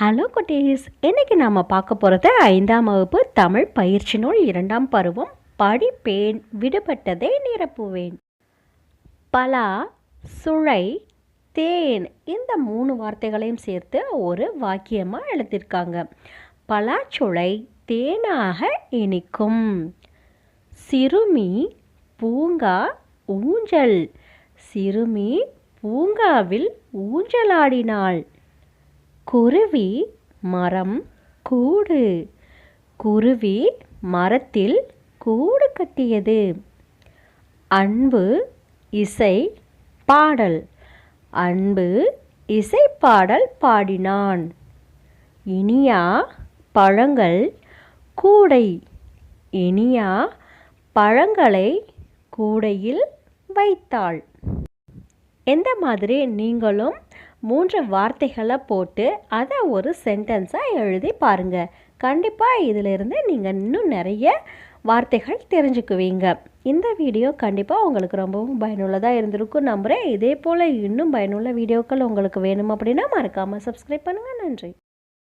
Hello குட்டீஸ். இன்னைக்கு நாம் பார்க்க போகிறது ஐந்தாம் வகுப்பு தமிழ் பயிற்சி நூல் இரண்டாம் பருவம் படிப்பேன் விடுபட்டதை நிரப்புவேன். பலா சுழை தேன் இந்த மூணு வார்த்தைகளையும் சேர்த்து ஒரு வாக்கியமாக எழுதியிருக்காங்க. பலாச்சுளை தேனாக இனிக்கும். சிறுமி பூங்கா ஊஞ்சல். சிறுமி பூங்காவில் ஊஞ்சலாடினாள். குருவி மரம் கூடு. குருவி மரத்தில் கூடு கட்டியது. அன்பு இசை பாடல். அன்பு இசை பாடல் பாடினான். இனியா பழங்கள் கூடை. இனியா பழங்களை கூடையில் வைத்தாள். எந்த மாதிரி நீங்களும் மூன்று வார்த்தைகளை போட்டு அதை ஒரு சென்டென்ஸாக எழுதி பாருங்கள் கண்டிப்பாக இதிலிருந்து நீங்கள் இன்னும் நிறைய வார்த்தைகள் தெரிஞ்சுக்குவீங்க. இந்த வீடியோ கண்டிப்பாக உங்களுக்கு ரொம்பவும் பயனுள்ளதாக இருந்திருக்கும் நம்புகிறேன் இதே போல் இன்னும் பயனுள்ள வீடியோக்கள் உங்களுக்கு வேணும் அப்படின்னா மறக்காமல் சப்ஸ்கிரைப் பண்ணுங்கள் நன்றி.